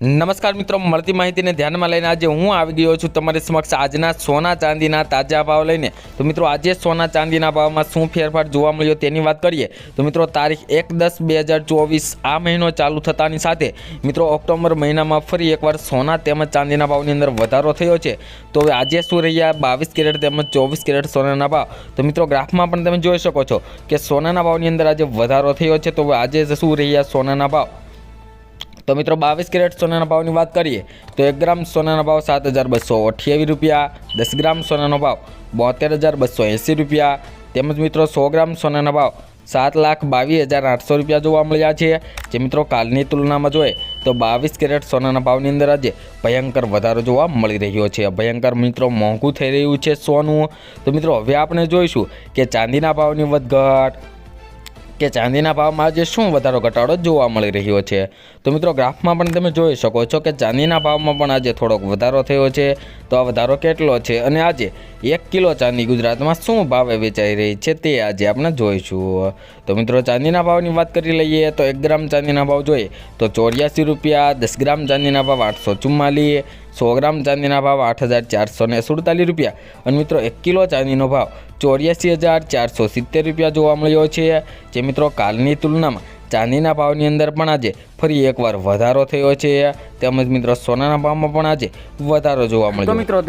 નમસ્કાર મિત્રો, મળતી માહિતીને ધ્યાનમાં લઈને આજે હું આવી ગયો છું તમારી સમક્ષ આજના સોના ચાંદીના તાજા ભાવ લઈને. તો મિત્રો, આજે સોના ચાંદીના ભાવમાં શું ફેરફાર જોવા મળ્યો તેની વાત કરીએ. તો મિત્રો, તારીખ એક દસ બે હજાર ચોવીસ આ મહિનો ચાલુ થતાની સાથે, મિત્રો, ઓક્ટોબર મહિનામાં ફરી એકવાર સોના તેમજ ચાંદીના ભાવની અંદર વધારો થયો છે. તો હવે આજે શું રહ્યા બાવીસ કેરેટ તેમજ ચોવીસ કેરેટ સોનાના ભાવ. તો મિત્રો, ગ્રાફમાં પણ તમે જોઈ શકો છો કે સોનાના ભાવની અંદર આજે વધારો થયો છે. તો આજે શું રહ્યા સોનાના ભાવ? તો મિત્રો બાવીસ કેરેટ સોનાના ભાવની વાત કરીએ, તો એક ગ્રામ સોનાના ભાવ સાત હજાર બસો અઠ્યાવીસ રૂપિયા, દસ ગ્રામ સોનાનો ભાવ બોતેર હજાર બસો એંસી રૂપિયા, તેમજ મિત્રો સો ગ્રામ સોનાના ભાવ સાત લાખ બાવીસ હજાર આઠસો રૂપિયા જોવા મળ્યા છે. જે મિત્રો કાલની તુલનામાં જોઈએ, તો બાવીસ કેરેટ સોનાના ભાવની અંદર આજે ભયંકર વધારો જોવા મળી રહ્યો છે. ભયંકર મિત્રો મોંઘું થઈ રહ્યું છે સોનું. તો મિત્રો હવે આપણે જોઈશું કે ચાંદીના ભાવની વધઘટ કે ચાંદીના ભાવમાં આજે શું વધારો ઘટાડો જોવા મળી રહ્યો છે? તો મિત્રો, ગ્રાફમાં પણ તમે જોઈ શકો છો કે ચાંદીના ભાવમાં પણ આજે થોડોક વધારો થયો છે. તો આ વધારો કેટલો છે અને આજે એક કિલો ચાંદી ગુજરાતમાં શું ભાવે વેચાઈ રહી છે તે આજે આપણે જોઈશું. તો મિત્રો, ચાંદીના ભાવની વાત કરી લઈએ તો એક ગ્રામ ચાંદીના ભાવ જોઈએ તો ચોર્યાસી રૂપિયા, દસ ગ્રામ ચાંદીના ભાવ આઠસો ચુમ્માલીસ સો ગ્રામ ચાંદીના ભાવ આઠ હજાર ચારસો સુડતાલીસ રૂપિયા. અને મિત્રો, એક કિલો ચાંદીનો ભાવ ચોર્યાસી હજાર ચારસો સિત્તેર રૂપિયા જોવા મળ્યો છે. જે મિત્રો, કાલની તુલનામાં ચાંદીના ભાવની અંદર પણ આજે ફરી એકવાર વધારો થયો છે. તેમજ મિત્રો, સોનાના ભાવમાં પણ આજે વધારો જોવા મળ્યો. મિત્રો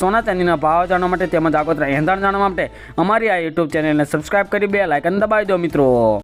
સોના ચાંદીના ભાવ જાણવા માટે તેમજ આગોતરા એંધાણ જાણવા માટે અમારી આ યુટ્યુબ ચેનલને સબસ્ક્રાઇબ કરી, બે લાઇકન દબાવી દો મિત્રો.